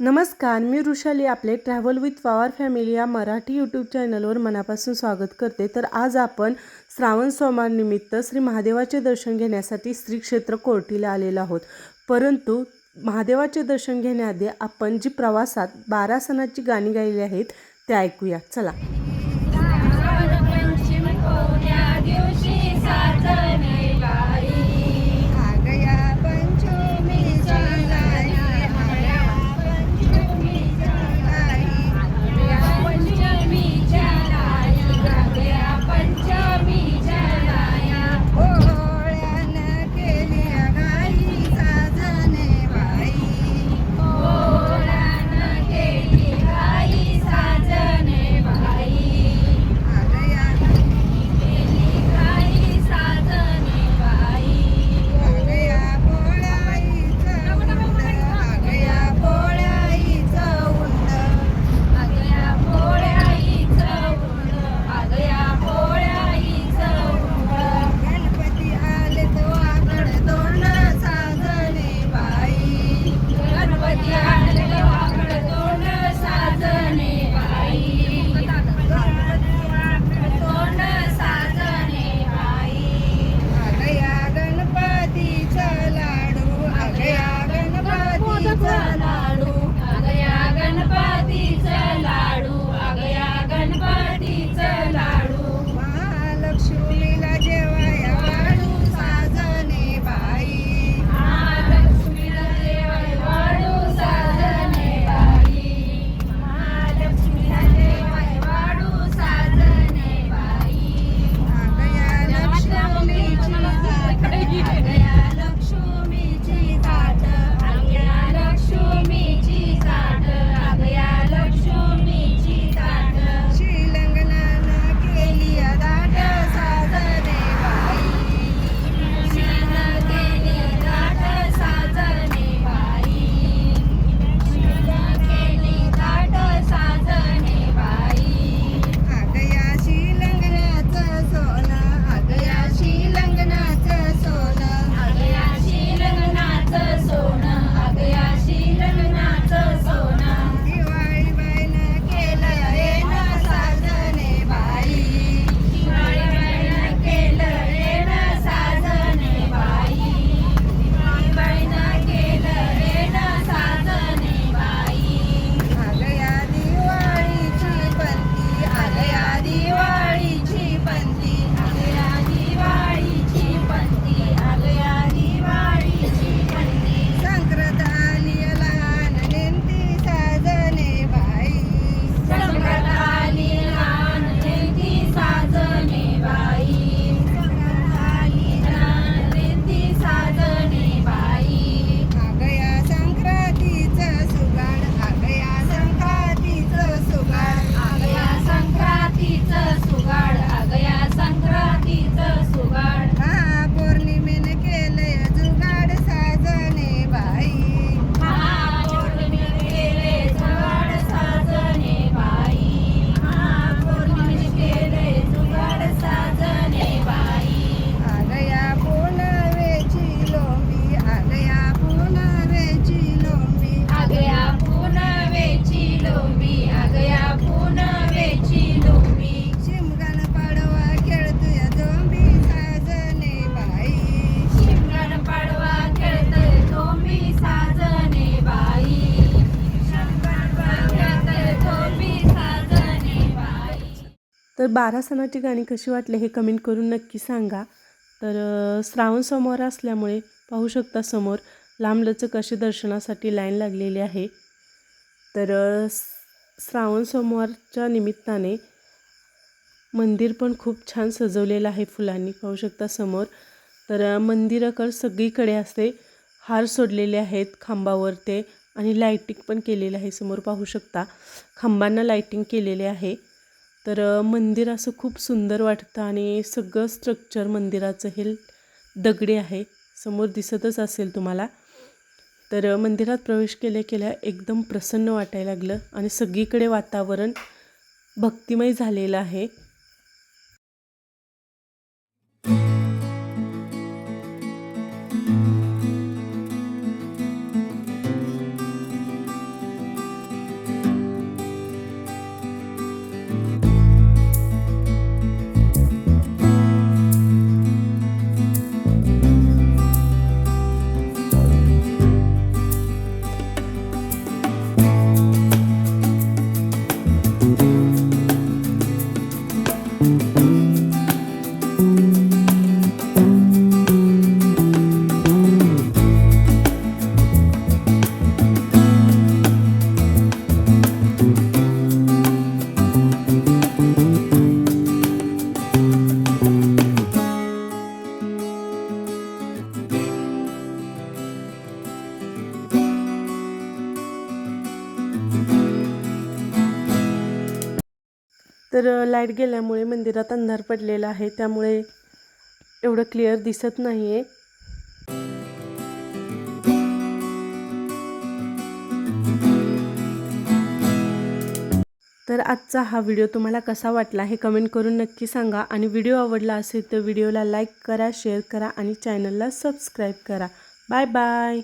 नमस्कार मी वृषाली आपले travel with Pawar family या मराठी यूट्यूब चॅनलवर मनापासून स्वागत करते. तर आज आपण श्रावण सोमवारनिमित्त श्री महादेवाचे दर्शन घेण्यासाठी श्री क्षेत्र कोर्टीला आलेलो आहोत. परंतु महादेवाचे दर्शन घेण्याआधी आपण जी प्रवासात बारा सणाची गाणी गायली आहेत ते ऐकूया. चला. बारा सणाची गाणी कशी वाटले हे कमेंट करून नक्की सांगा. तर श्रावण सोमवार असल्यामुळे पाहू शकता समोर लांबलचक अशी दर्शनासाठी लाईन लागलेली आहे. तर श्रावण सोमवारच्या निमित्ताने मंदिर पण खूप छान सजवलेलं आहे फुलांनी पाहू शकता समोर. तर अ, मंदिराकडे सगळीकडे असे हार सोडलेले आहेत खांबावर ते आणि लाईटिंग पण केलेलं आहे समोर पाहू शकता. खांबांना लाईटिंग केलेले आहे. तर मंदिर असं खूप सुंदर वाटतं आणि सगळं स्ट्रक्चर मंदिराचं हे दगडी आहे. समोर दिसतच असेल तुम्हाला. तर मंदिरात प्रवेश केल्या केल्या एकदम प्रसन्न वाटायला लागलं आणि सगळीकडे वातावरण भक्तिमय झालेलं आहे. तर लाइट गेल्यामुळे मंदिरात अंधार पडलेला आहे. त्यामुळे एवढं क्लिअर दिसत नाही आहे तर आजचा हा व्हिडिओ तुम्हाला कसा वाटला हे कमेंट करून नक्की सांगा. आणि व्हिडिओ आवडला असेल तर व्हिडिओला लाईक करा शेअर करा आणि चॅनलला सबस्क्राईब करा. Bye bye.